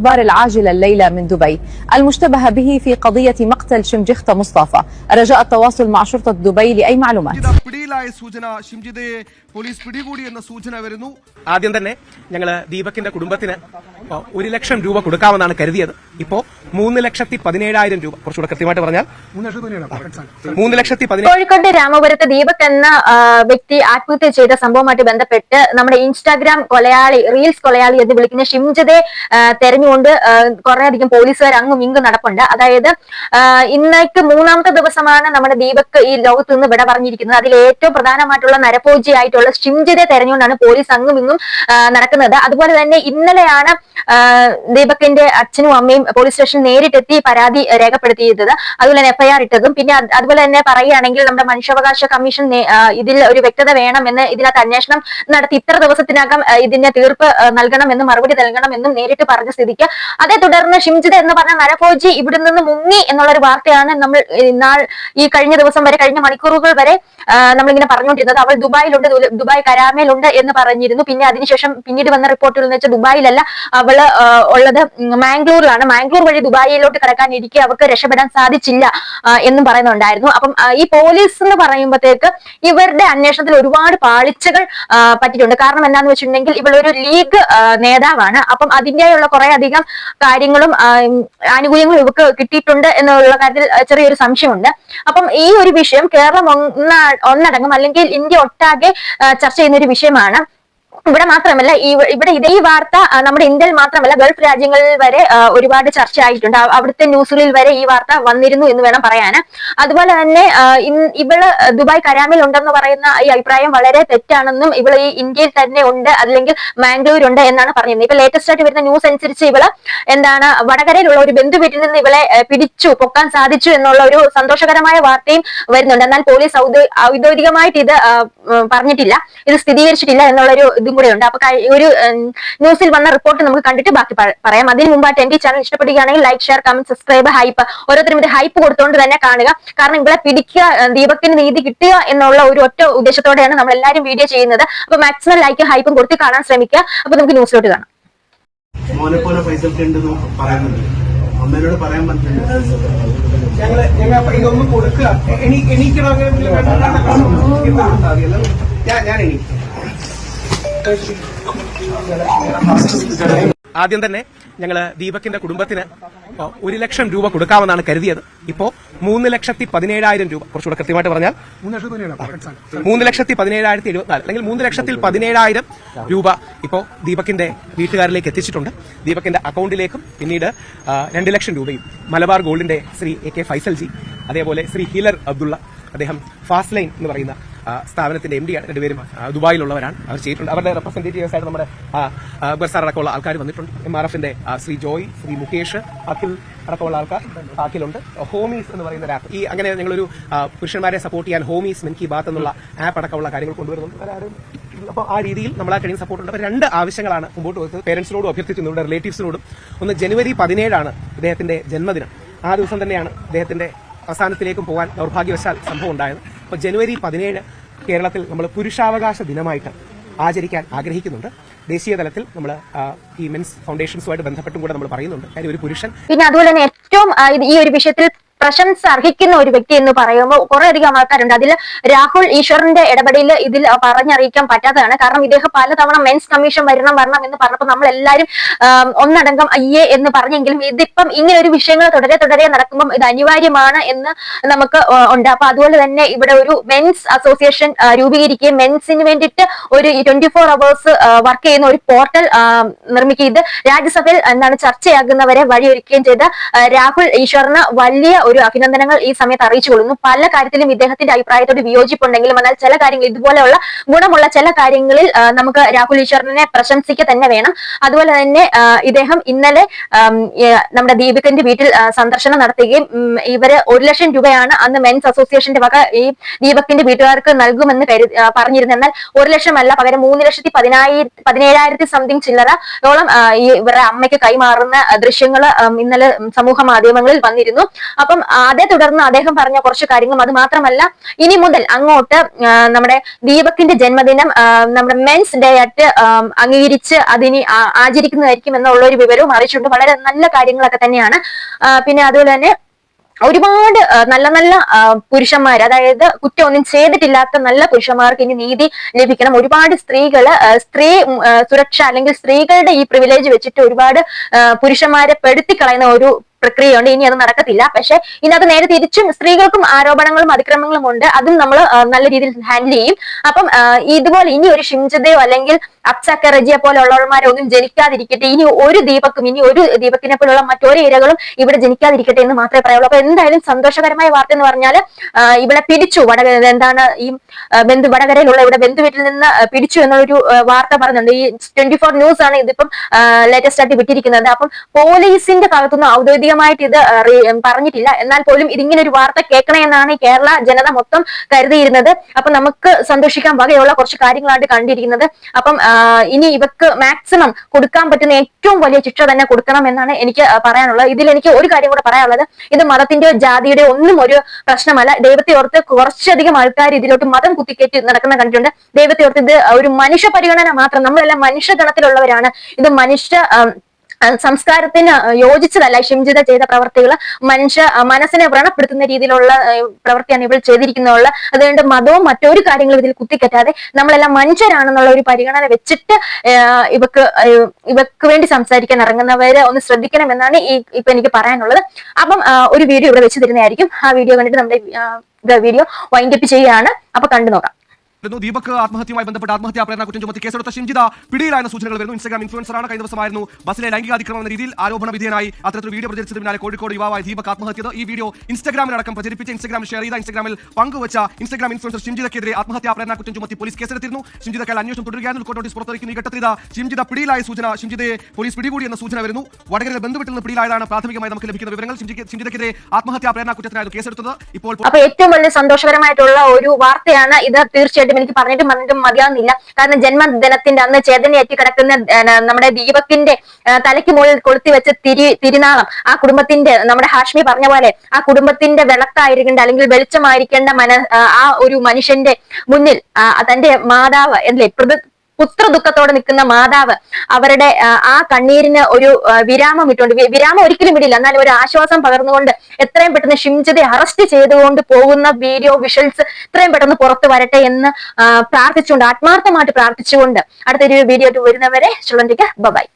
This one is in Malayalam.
الأخبار العاجلة الليلة من دبي المشتبه به في قضية مقتل شمجخت مصطفى رجاء التواصل مع شرطة دبي لأي معلومات ഷിംജിത പിടിയിലായ സൂചന ഷിംജിതയെ പോലീസ് പിടികൂടി എന്ന സൂചന വരുന്നു ആദ്യം തന്നെ ഞങ്ങൾ ദീപകിന്റെ കുടുംബത്തിന് ഇപ്പോ ഒരു ലക്ഷം രൂപ കൊടുക്കാമെന്നാണ് കരുതിയത് ഇപ്പോ മൂന്ന് ലക്ഷത്തി പതിനേഴായിരം രൂപ. കുറച്ചുകൂടെ കൃത്യമായിട്ട് പറഞ്ഞാൽ മൂന്ന് ലക്ഷത്തി കോഴിക്കോട് രാമപുരത്ത് ദീപക് എന്ന വ്യക്തി ആത്മഹത്യ ചെയ്ത സംഭവവുമായിട്ട് ബന്ധപ്പെട്ട് നമ്മുടെ ഇൻസ്റ്റാഗ്രാം കൊലയാളി റീൽസ് കൊലയാളി എന്ന് വിളിക്കുന്ന ഷിംജതെ തെരഞ്ഞുകൊണ്ട് കുറെ അധികം പോലീസുകാർ അങ്ങും ഇങ്ങും നടപ്പുണ്ട്. അതായത് ഇന്നേക്ക് മൂന്നാമത്തെ ദിവസമാണ് നമ്മുടെ ദീപക് ഈ ലോകത്ത് നിന്ന് വിട പറഞ്ഞിരിക്കുന്നത്. അതിൽ ഏറ്റവും പ്രധാനമായിട്ടുള്ള നരപൂജയായിട്ടുള്ള ഷിംജതെ തെരഞ്ഞുകൊണ്ടാണ് പോലീസ് അങ്ങും ഇങ്ങും നടക്കുന്നത്. അതുപോലെ തന്നെ ഇന്നലെയാണ് ദീപകിന്റെ അച്ഛനും അമ്മയും പോലീസ് സ്റ്റേഷനിൽ നേരിട്ടെത്തി പരാതി രേഖപ്പെടുത്തിയത് അതുപോലെ തന്നെ എഫ്ഐആർ ഇട്ടതും. പിന്നെ അതുപോലെ തന്നെ പറയുകയാണെങ്കിൽ നമ്മുടെ മനുഷ്യാവകാശ കമ്മീഷൻ ഇതിൽ ഒരു വ്യക്തത വേണം എന്ന് ഇതിനകത്ത് അന്വേഷണം നടത്തി. ഇത്ര ദിവസത്തിനകം ഇതിന്റെ തീർപ്പ് നൽകണമെന്നും മറുപടി നൽകണമെന്നും നേരിട്ട് പറഞ്ഞ സ്ഥിതിക്ക്. അതേ തുടർന്ന് ഷിംജിത എന്ന് പറഞ്ഞ നരഭോജി ഇവിടെ നിന്ന് മുങ്ങി എന്നുള്ള ഒരു വാർത്തയാണ് നമ്മൾ നാൾ ഈ കഴിഞ്ഞ ദിവസം വരെ കഴിഞ്ഞ മണിക്കൂറുകൾ വരെ നമ്മളിങ്ങനെ പറഞ്ഞുകൊണ്ടിരുന്നത്. അവൾ ദുബായിലുണ്ട് ദുബായ് കരാമയിലുണ്ട് എന്ന് പറഞ്ഞിരുന്നു. പിന്നെ അതിനുശേഷം പിന്നീട് വന്ന റിപ്പോർട്ടുകൾ എന്ന് വെച്ചാൽ ദുബായിലല്ല അവൾ ഉള്ളത് മാംഗ്ലൂരിലാണ്. മാംഗ്ലൂർ വഴി ദുബായിലോട്ട് കടക്കാനിരിക്കെ അവർക്ക് രക്ഷപ്പെടാൻ സാധിച്ചില്ല എന്നും പറയുന്നുണ്ടായിരുന്നു. അപ്പം ഈ പോലീസ് എന്ന് പറയുമ്പോഴത്തേക്ക് ഇവരുടെ അന്വേഷണത്തിൽ ഒരുപാട് പാളിച്ചകൾ പറ്റിയിട്ടുണ്ട്. കാരണം എന്താന്ന് വെച്ചിട്ടുണ്ടെങ്കിൽ ഇവളൊരു ലീഗ് നേതാവാണ്. അപ്പം അതിന്റെയുള്ള കുറെ അധികം കാര്യങ്ങളും ആനുകൂല്യങ്ങളും ഇവർക്ക് കിട്ടിയിട്ടുണ്ട് എന്നുള്ള കാര്യത്തിൽ ചെറിയൊരു സംശയമുണ്ട്. അപ്പം ഈ ഒരു വിഷയം കേരളം ഒന്ന ഒന്നടങ്കം അല്ലെങ്കിൽ ഇന്ത്യ ഒട്ടാകെ ചർച്ച ചെയ്യുന്ന ഒരു വിഷയമാണ്. ഇവിടെ മാത്രമല്ല ഈ ഇവിടെ ഇതേ വാർത്ത നമ്മുടെ ഇന്ത്യയിൽ മാത്രമല്ല ഗൾഫ് രാജ്യങ്ങളിൽ വരെ ഒരുപാട് ചർച്ച ആയിട്ടുണ്ട്. ആ, അവിടുത്തെ ന്യൂസുകളിൽ വരെ ഈ വാർത്ത വന്നിരുന്നു എന്ന് വേണം പറയാൻ അതുപോലെ തന്നെ ഇവൾ ദുബായ് കരാമിൽ ഉണ്ടെന്ന് പറയുന്ന ഈ അഭിപ്രായം വളരെ തെറ്റാണെന്നും ഇവൾ ഈ ഇന്ത്യയിൽ തന്നെ ഉണ്ട് അല്ലെങ്കിൽ മാംഗ്ലൂർ ഉണ്ട് എന്നാണ് പറഞ്ഞിരുന്നത്. ഇപ്പൊ ലേറ്റസ്റ്റ് ആയിട്ട് വരുന്ന ന്യൂസ് അനുസരിച്ച് ഇവൾ എന്താണ് വടകരയിലുള്ള ഒരു ബന്ധു വീട്ടിൽ നിന്ന് ഇവളെ പിടിച്ചു പൊക്കാൻ സാധിച്ചു എന്നുള്ള ഒരു സന്തോഷകരമായ വാർത്തയും വരുന്നുണ്ട്. എന്നാൽ പോലീസ് ഔദ്യോഗികമായിട്ട് ഇത് പറഞ്ഞിട്ടില്ല. ഇത് സ്ഥിരീകരിച്ചിട്ടില്ല എന്നുള്ള ഒരു ഇതും കൂടെ ഉണ്ട്. അപ്പൊ ഒരു ന്യൂസിൽ വന്ന റിപ്പോർട്ട് നമുക്ക് കണ്ടിട്ട് ബാക്കി പറയാം. അതിന് മുമ്പായിട്ട് എന്റെ ടെൻഡി ചാനൽ ഇഷ്ടപ്പെടുകയാണെങ്കിൽ like share comment subscribe hype ഓരോരുത്തരും ഇത് ഹൈപ്പ് കൊടുത്തുകൊണ്ട് തന്നെ കാണുക. കാരണം ഇവിടെ പിടിക്കുക ദീപത്തിന് നീതി കിട്ടുക എന്നുള്ള ഒരു ഒറ്റ ഉദ്ദേശത്തോടെയാണ് നമ്മൾ എല്ലാവരും വീഡിയോ ചെയ്യുന്നത്. അപ്പൊ മാക്സിമം ലൈക്കും ഹൈപ്പും കൊടുത്ത് കാണാൻ ശ്രമിക്കുക. അപ്പൊ നമുക്ക് ന്യൂസിലോട്ട് കാണാം. മോനെ പോലെ പൈസ ഉണ്ടെന്ന് പറയുന്നുണ്ട് അമ്മേനോട് പറയാൻ പറ്റില്ല. ഞങ്ങൾ ഞങ്ങൾ ഇതൊന്നും കൊടുക്കുക. എണീക്കണമെങ്കിൽ ഞാൻ ഞാൻ എണീക്കും. ആദ്യം തന്നെ ഞങ്ങൾ ദീപക്കിന്റെ കുടുംബത്തിന് ഒരു ലക്ഷം രൂപ കൊടുക്കാമെന്നാണ് കരുതിയത്. ഇപ്പോ മൂന്ന് ലക്ഷത്തി പതിനേഴായിരം രൂപ കുറച്ചുകൂടെ കൃത്യമായിട്ട് പറഞ്ഞാൽ മൂന്ന് ലക്ഷത്തി പതിനേഴായിരത്തി എഴുപത്തിനാല് അല്ലെങ്കിൽ മൂന്ന് ലക്ഷത്തിൽ പതിനേഴായിരം രൂപ ഇപ്പോ ദീപക്കിന്റെ വീട്ടുകാരിലേക്ക് എത്തിച്ചിട്ടുണ്ട്. ദീപക്കിന്റെ അക്കൗണ്ടിലേക്കും പിന്നീട് രണ്ട് ലക്ഷം രൂപയും മലബാർ ഗോൾഡിന്റെ ശ്രീ എ കെ ഫൈസൽ ജി അതേപോലെ ശ്രീ ഹീലർ അബ്ദുള്ള അദ്ദേഹം ഫാസ്റ്റ് ലൈൻ എന്ന് പറയുന്ന സ്ഥാപനത്തിന്റെ എം ഡിയാണ് രണ്ടുപേരും ദുബായിലുള്ളവരാണ്. അവർ ചെയ്തിട്ടുണ്ട്. അവരുടെ റെപ്രസെന്റേറ്റീവ്സ് ആയിട്ട് നമ്മുടെ ബർസാർ അടക്കമുള്ള ആൾക്കാർ വന്നിട്ടുണ്ട്. എം ആർ എഫിന്റെ ശ്രീ ജോയ് ശ്രീ മുകേഷ് അഖിൽ അടക്കമുള്ള ആൾക്കാർ അഖിലുണ്ട് ഹോമീസ് എന്ന് പറയുന്ന ഒരു ആപ്പ് ഈ അങ്ങനെ ഞങ്ങളൊരു പുരുഷന്മാരെ സപ്പോർട്ട് ചെയ്യാൻ ഹോമീസ് മെൻ കി ബാത്ത് എന്നുള്ള ആപ്പ് അടക്കമുള്ള കാര്യങ്ങൾ കൊണ്ടുവരുന്നുണ്ട്. അപ്പോൾ ആ രീതിയിൽ നമ്മൾ ആ കഴിയുന്ന സപ്പോർട്ട് ഉണ്ട്. അപ്പോൾ രണ്ട് ആവശ്യങ്ങളാണ് മുമ്പോട്ട് വെച്ചത് പേരൻസിനോടും അഭ്യർത്ഥിച്ചു ഇവിടെ റിലേറ്റീവ്സിനോടും ഒന്ന് ജനുവരി പതിനേഴാണ് അദ്ദേഹത്തിന്റെ ജന്മദിനം. ആ ദിവസം തന്നെയാണ് അദ്ദേഹത്തിന്റെ അവസാനത്തിലേക്കും പോകാൻ ദൗർഭാഗ്യവശാൽ സംഭവം ഉണ്ടായത്. ജനുവരി പതിനേഴ് കേരളത്തിൽ നമ്മൾ പുരുഷാവകാശ ദിനമായിട്ട് ആചരിക്കാൻ ആഗ്രഹിക്കുന്നുണ്ട്. ദേശീയ തലത്തിൽ നമ്മൾ ഈ മെൻസ് ഫൗണ്ടേഷൻസുമായിട്ട് ബന്ധപ്പെട്ടും കൂടെ നമ്മൾ പറയുന്നുണ്ട്. കാര്യം ഒരു പുരുഷൻ പിന്നെ അതുപോലെ തന്നെ ഏറ്റവും ഈ ഒരു വിഷയത്തിൽ പ്രശംസ അർഹിക്കുന്ന ഒരു വ്യക്തി എന്ന് പറയുമ്പോൾ കുറെ അധികം ആൾക്കാരുണ്ട്. അതിൽ രാഹുൽ ഈശ്വറിന്റെ ഇടപെടലിൽ ഇതിൽ പറഞ്ഞറിയിക്കാൻ പറ്റാത്തതാണ്. കാരണം ഇദ്ദേഹം പലതവണ മെൻസ് കമ്മീഷൻ വരണം വരണം എന്ന് പറഞ്ഞപ്പോൾ നമ്മൾ എല്ലാവരും ഒന്നടങ്കം അയ്യേ എന്ന് പറഞ്ഞെങ്കിലും ഇതിപ്പം ഇങ്ങനെ ഒരു വിഷയങ്ങൾ തുടരെ തുടരെ നടക്കുമ്പോൾ ഇത് അനിവാര്യമാണ് എന്ന് നമുക്ക് ഉണ്ട്. അപ്പൊ അതുപോലെ തന്നെ ഇവിടെ ഒരു മെൻസ് അസോസിയേഷൻ രൂപീകരിക്കുകയും മെൻസിന് വേണ്ടിയിട്ട് ഒരു ട്വന്റി ഫോർ അവേഴ്സ് വർക്ക് ചെയ്യുന്ന ഒരു പോർട്ടൽ നിർമ്മിക്കുകയും ഇത് രാജ്യസഭയിൽ എന്താണ് ചർച്ചയാകുന്നവരെ വഴിയൊരുക്കുകയും ചെയ്ത രാഹുൽ ഈശ്വറിന് വലിയ ഒരു അഭിനന്ദനങ്ങൾ ഈ സമയത്ത് അറിയിച്ചു കൊള്ളുന്നു പല കാര്യത്തിലും ഇദ്ദേഹത്തിന്റെ അഭിപ്രായത്തോട് വിയോജിപ്പുണ്ടെങ്കിലും എന്നാൽ ചില കാര്യങ്ങൾ ഇതുപോലെയുള്ള ഗുണമുള്ള ചില കാര്യങ്ങളിൽ നമുക്ക് രാഹുൽ ഈശ്വറിനെ പ്രശംസിക്കുക തന്നെ വേണം. അതുപോലെ തന്നെ ഇദ്ദേഹം ഇന്നലെ നമ്മുടെ ദീപികന്റെ വീട്ടിൽ സന്ദർശനം നടത്തുകയും ഇവർ ഒരു ലക്ഷം രൂപയാണ് അന്ന് മെൻസ് അസോസിയേഷന്റെ വക ഈ ദീപകിന്റെ വീട്ടുകാർക്ക് നൽകുമെന്ന് കരു ആ, പറഞ്ഞിരുന്നു. എന്നാൽ ഒരു ലക്ഷമല്ല പകരം മൂന്ന് ലക്ഷത്തി പതിനായിരത്തി പതിനേഴായിരത്തി സംതിങ് ചില്ലറയോളം ഈ ഇവരുടെ അമ്മയ്ക്ക് കൈമാറുന്ന ദൃശ്യങ്ങൾ ഇന്നലെ സമൂഹ മാധ്യമങ്ങളിൽ വന്നിരുന്നു. അപ്പം ആ, അതേ തുടർന്ന് അദ്ദേഹം പറഞ്ഞ കുറച്ച് കാര്യങ്ങൾ അത് മാത്രമല്ല ഇനി മുതൽ അങ്ങോട്ട് നമ്മുടെ ദീപക്കിന്റെ ജന്മദിനം നമ്മുടെ മെൻസ് ഡേ ആയിട്ട് അംഗീകരിച്ച് അതിനി ആചരിക്കുന്നതായിരിക്കും എന്നുള്ള ഒരു വിവരവും അറിയിച്ചിട്ടുണ്ട്. വളരെ നല്ല കാര്യങ്ങളൊക്കെ തന്നെയാണ്. പിന്നെ അതുപോലെ തന്നെ ഒരുപാട് നല്ല നല്ല പുരുഷന്മാർ അതായത് കുറ്റം ഒന്നും ചെയ്തിട്ടില്ലാത്ത നല്ല പുരുഷന്മാർക്ക് ഇനി നീതി ലഭിക്കണം. ഒരുപാട് സ്ത്രീകൾ സ്ത്രീ സുരക്ഷ അല്ലെങ്കിൽ സ്ത്രീകളുടെ ഈ പ്രിവിലേജ് വെച്ചിട്ട് ഒരുപാട് പുരുഷന്മാരെ പെടുത്തിക്കളയുന്ന ഒരു പ്രക്രിയയുണ്ട്. ഇനി അത് നടക്കത്തില്ല. പക്ഷെ ഇതിനകത്ത് നേരെ തിരിച്ചും സ്ത്രീകൾക്കും ആരോപണങ്ങളും അതിക്രമങ്ങളും ഉണ്ട്. അതും നമ്മൾ നല്ല രീതിയിൽ ഹാൻഡിൽ ചെയ്യും. അപ്പം ഇതുപോലെ ഇനി ഒരു ഷിംജതയോ അല്ലെങ്കിൽ അപ്സക്ക റജിയെ പോലുള്ളവന്മാരെ ഒന്നും ജനിക്കാതിരിക്കട്ടെ. ഇനി ഒരു ദീപക്കും ഇനി ഒരു ദീപക്കിനെ പോലുള്ള മറ്റൊരു ഇരകളും ഇവിടെ ജനിക്കാതിരിക്കട്ടെ എന്ന് മാത്രമേ പറയുള്ളൂ അപ്പൊ എന്തായാലും സന്തോഷകരമായ വാർത്ത എന്ന് പറഞ്ഞാൽ ഇവിടെ പിടിച്ചു വടക എന്താണ് ഈ ബന്ധു വടകരയിലുള്ള ഇവിടെ ബന്ധു വീട്ടിൽ നിന്ന് പിടിച്ചു എന്നുള്ളൊരു വാർത്ത പറയുന്നുണ്ട് ഈ ട്വന്റി ഫോർ ന്യൂസ് ആണ് ഇതിപ്പം ലേറ്റസ്റ്റ് ആയിട്ട് വിട്ടിരിക്കുന്നത്. അപ്പം പോലീസിന്റെ ഭാഗത്തുനിന്ന് ഔദ്യോഗികമായിട്ട് ഇത് പറഞ്ഞിട്ടില്ല. എന്നാൽ പോലും ഇതിങ്ങനെ ഒരു വാർത്ത കേൾക്കണമെന്നാണ് കേരള ജനത മൊത്തം കരുതിയിരുന്നത്. അപ്പൊ നമുക്ക് സന്തോഷിക്കാൻ വകയുള്ള കുറച്ച് കാര്യങ്ങളാണ് കണ്ടിരിക്കുന്നത്. അപ്പം ഇനി ഇവക്ക് മാക്സിമം കൊടുക്കാൻ പറ്റുന്ന ഏറ്റവും വലിയ ശിക്ഷ തന്നെ കൊടുക്കണം എന്നാണ് എനിക്ക് പറയാനുള്ളത്. ഇതിൽ എനിക്ക് ഒരു കാര്യം കൂടെ പറയാനുള്ളത്. ഇത് മതത്തിന്റെയോ ജാതിയുടെയോ ഒന്നും ഒരു പ്രശ്നമല്ല. ദൈവത്തെ ഓർത്ത് കുറച്ചധികം ആൾക്കാർ ഇതിലോട്ട് മതം കുത്തിക്കേറ്റ് നടക്കുന്ന കണ്ടിട്ടുണ്ട്. ദൈവത്തെ ഓർത്ത് ഇത് ഒരു മനുഷ്യ പരിഗണന മാത്രം. നമ്മളെല്ലാം മനുഷ്യഗണത്തിലുള്ളവരാണ് ഇത് മനുഷ്യ സംസ്കാരത്തിന് യോജിച്ചതല്ല ഷിംജിത ചെയ്ത പ്രവർത്തികൾ മനുഷ്യ മനസ്സിനെ വ്രണപ്പെടുത്തുന്ന രീതിയിലുള്ള പ്രവൃത്തിയാണ് ഇവൾ ചെയ്തിരിക്കുന്നുള്ള അതുകൊണ്ട് മതവും മറ്റൊരു കാര്യങ്ങളും ഇതിൽ കുത്തിക്കറ്റാതെ നമ്മളെല്ലാം മനുഷ്യരാണെന്നുള്ള ഒരു പരിഗണന വെച്ചിട്ട് ഇവക്ക് ഇവക്ക് വേണ്ടി സംസാരിക്കാൻ ഇറങ്ങുന്നവരെ ഒന്ന് ശ്രദ്ധിക്കണമെന്നാണ് ഈ ഇപ്പൊ എനിക്ക് പറയാനുള്ളത്. അപ്പം ഒരു വീഡിയോ ഇവിടെ വെച്ച് തരുന്നതായിരിക്കും ആ വീഡിയോ കണ്ടിട്ട് നമ്മുടെ വീഡിയോ വൈൻഡപ്പ് ചെയ്യുകയാണ്. അപ്പൊ കണ്ടു നോക്കാം. ദീപക് ആത്മഹത്യയുമായി ബന്ധപ്പെട്ട് ആത്മഹത്യാ പ്രേരണ കുറ്റം ചുമത്തി കേസെടുത്ത ഷിംജിത പിടിയിലായ സൂചനകൾ വരുന്നു. ഇൻസ്റ്റാഗ്രാം ഇൻഫ്ലുവൻസറാണ് കഴിഞ്ഞ ദിവസമായിരുന്നു. ബസ്സിലെ ലൈംഗികാതിക്രമം എന്ന രീതിയിൽ ആരോപണ വിധേയനായി അത്തരത്തിൽ വീഡിയോ പ്രചരിച്ചതിന് പിന്നാലെ കോഴിക്കോട് യുവാവായ ദീപക് ആത്മഹത്യ ഈ വീഡിയോ ഇൻസ്റ്റാഗ്രാമിലടക്കം പ്രചരിപ്പിച്ച് ഇൻസ്റ്റാഗ്രാമിൽ ഷെയർ ചെയ്ത ഇൻസ്റ്റാഗ്രാമിൽ പങ്കുവച്ച ഇൻസ്റ്റാഗ്രാം ഇൻഫ്ലുവൻസർ ഷിംജിതക്കെതിരെ ആത്മഹത്യാ പ്രേരണ കുറ്റം ചുമത്തി പോലീസ് കേസെടുത്തിരുന്നു. ഷിംജിതക്കാൽ അന്വേഷണം തുടരുകയാണ് കോർട്ട് നോട്ടീസ് പുറത്തിറക്കുന്ന ഈ ഘട്ടത്തിൽ ഷിംജിത പിടിയിലായ സൂചന ഷിംജിതയെ പോലീസ് പിടികൂടി എന്ന സൂചന വരുന്നു. വടകരയിൽ ബന്ധുവിട്ടിൽ നിന്ന് പിടിയിലായതാണ് പ്രാഥമികമായി നമുക്ക് ലഭിക്കുന്ന വിവരങ്ങൾ. ഷിംജിതക്കെതിരെ ആത്മഹത്യാ പ്രേരണ കുറ്റത്തിനായിരുന്നു കേസെടുത്തത്. ഇപ്പോൾ ഏറ്റവും വലിയ സന്തോഷകരമായിട്ടുള്ള ഒരു വാർത്തയാണ് ഇത്. തീർച്ചയായിട്ടും എനിക്ക് പറഞ്ഞിട്ടും പറഞ്ഞിട്ടും മതിയാവുന്നില്ല. കാരണം ജന്മദിനത്തിന്റെ അന്ന് ചേതനയേറ്റി കിടക്കുന്ന നമ്മുടെ ദീപത്തിന്റെ തലയ്ക്ക് മുകളിൽ കൊളുത്തി വെച്ച തിരി തിരുനാളം ആ കുടുംബത്തിന്റെ നമ്മുടെ ഹാഷ്മി പറഞ്ഞ പോലെ ആ കുടുംബത്തിന്റെ വിളക്കായിരിക്കേണ്ട അല്ലെങ്കിൽ വെളിച്ചമായിരിക്കേണ്ട മന ആ, ഒരു മനുഷ്യന്റെ മുന്നിൽ തന്റെ മാതാവ് അല്ലേ പുത്ര ദുഃഖത്തോടെ നിൽക്കുന്ന മാതാവ് അവരുടെ ആ, കണ്ണീരിന് ഒരു വിരാമം ഇട്ടുണ്ട്. വിരാമം ഒരിക്കലും ഇടില്ല എന്നാൽ ഒരു ആശ്വാസം പകർന്നുകൊണ്ട് എത്രയും പെട്ടെന്ന് ഷിംജിതെ അറസ്റ്റ് ചെയ്തുകൊണ്ട് പോകുന്ന വീഡിയോ വിഷ്വൽസ് എത്രയും പെട്ടെന്ന് പുറത്തു വരട്ടെ എന്ന് പ്രാർത്ഥിച്ചുകൊണ്ട് ആത്മാർത്ഥമായിട്ട് പ്രാർത്ഥിച്ചുകൊണ്ട് അടുത്തൊരു വീഡിയോ വരുന്നവരെ ചുള്ളണ്ടിക്ക് ബൈ